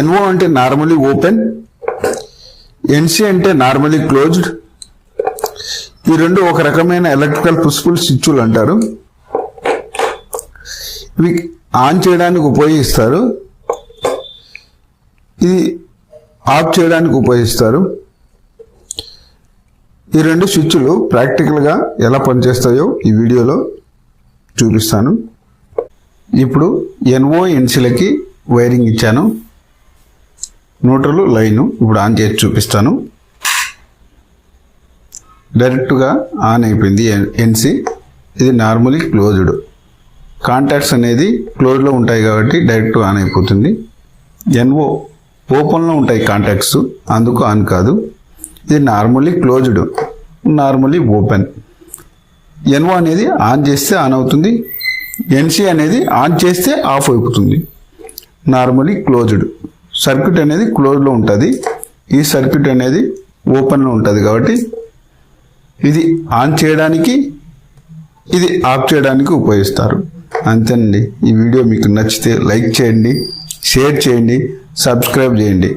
NO అంటే normally open ఎన్సి అంటే normally closed ఈ రెండు ఒక రకమైన ఎలక్ట్రికల్ పుష్పుల్ స్విచ్లు అంటారు. ఇవి ఆన్ చేయడానికి ఉపయోగిస్తారు. ఇది ఆఫ్ చేయడానికి ఉపయోగిస్తారు. ఈ రెండు స్విచ్లు ప్రాక్టికల్గా ఎలా పనిచేస్తాయో ఈ వీడియోలో చూపిస్తాను. ఇప్పుడు ఎన్ఓ ఎన్సీలకి వైరింగ్ ఇచ్చాను. న్యూట్రల్ లైను ఇప్పుడు ఆన్ చేసి చూపిస్తాను. డైరెక్ట్గా ఆన్ అయిపోయింది ఎన్సి. ఇది నార్మలీ క్లోజ్డ్. కాంటాక్ట్స్ అనేది క్లోజ్లో ఉంటాయి కాబట్టి డైరెక్ట్ ఆన్ అయిపోతుంది. ఎన్ఓ ఓపెన్లో ఉంటాయి కాంటాక్ట్స్ అందుకు ఆన్ కాదు. ఇది normally closed normally open. NO అనేది ఆన్ చేస్తే ఆన్ అవుతుంది. ఎన్సి అనేది ఆన్ చేస్తే ఆఫ్ అయిపోతుంది. నార్మలీ క్లోజ్డ్ సర్క్యూట్ అనేది క్లోజ్లో ఉంటుంది. ఈ సర్క్యూట్ అనేది ఓపెన్లో ఉంటుంది కాబట్టి ఇది ఆన్ చేయడానికి ఇది ఆఫ్ చేయడానికి ఉపయోగిస్తారు. అంతేనండి. ఈ వీడియో మీకు నచ్చితే లైక్ చేయండి షేర్ చేయండి సబ్స్క్రైబ్ చేయండి.